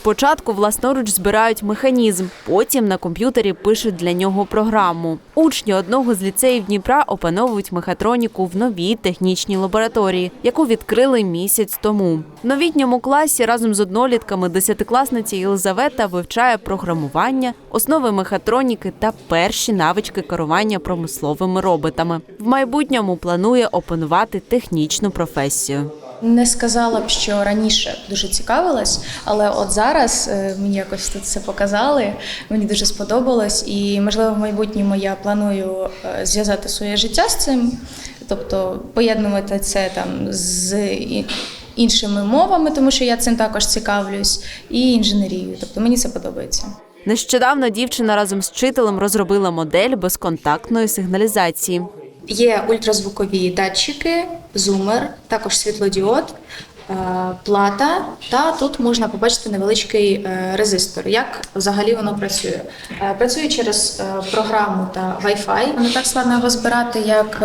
Спочатку власноруч збирають механізм, потім на комп'ютері пишуть для нього програму. Учні одного з ліцеїв Дніпра опановують мехатроніку в новій технічній лабораторії, яку відкрили місяць тому. В новітньому класі разом з однолітками десятикласниця Єлизавета вивчає програмування, основи мехатроніки та перші навички керування промисловими роботами. В майбутньому планує опанувати технічну професію. Не сказала б, що раніше дуже цікавилась, але от зараз е, мені якось тут все показали. Мені дуже сподобалось, і можливо в майбутньому я планую е, зв'язати своє життя з цим, тобто поєднувати це там з іншими мовами, тому що я цим також цікавлюсь, і інженерією. Тобто мені це подобається. Нещодавно дівчина разом з вчителем розробила модель безконтактної сигналізації. Є ультразвукові датчики, зумер, також світлодіод, е, плата, та тут можна побачити невеличкий е, резистор. Як взагалі воно працює? Е, Працює через програму та Wi-Fi. Не так складно його збирати, як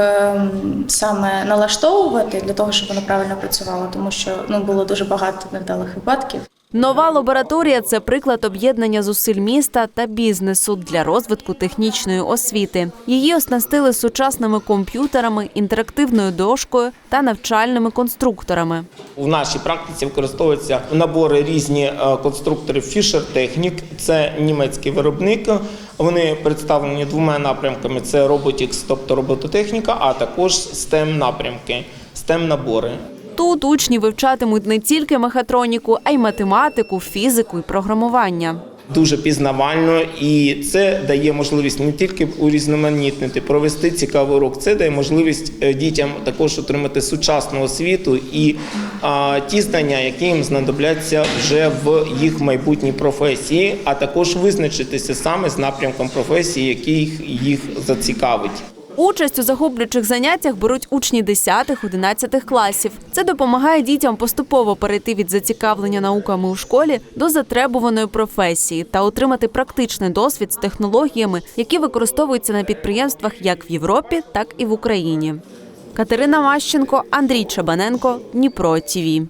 саме налаштовувати для того, щоб воно правильно працювало, тому що ну було дуже багато невдалих випадків. Нова лабораторія це приклад об'єднання зусиль міста та бізнесу для розвитку технічної освіти. Її оснастили сучасними комп'ютерами, інтерактивною дошкою та навчальними конструкторами. В нашій практиці використовуються набори різні е, конструкторів Technic. Це німецький виробник. Вони представлені двома напрямками: це Robotics, тобто робототехніка, а також STEM напрямки, STEM набори. Тут учні вивчатимуть не тільки мехатроніку, а й математику, фізику і програмування. Дуже пізнавально, і це дає можливість не тільки урізноманітнити, провести цікавий урок. Це дає можливість е, дітям також отримати сучасну освіту і а, ті знання, які їм знадобляться вже в їх майбутній професії, а також визначитися саме з напрямком професії, який їх, їх зацікавить. Участь у захоплюючих заняттях беруть учні 10-11 класів. Це допомагає дітям поступово перейти від зацікавлення науками у школі до затребуваної професії та отримати практичний досвід з технологіями, які використовуються на підприємствах як в Європі, так і в Україні. Катерина Мащенко, Андрій Чабаненко, Дніпро ТІВІ.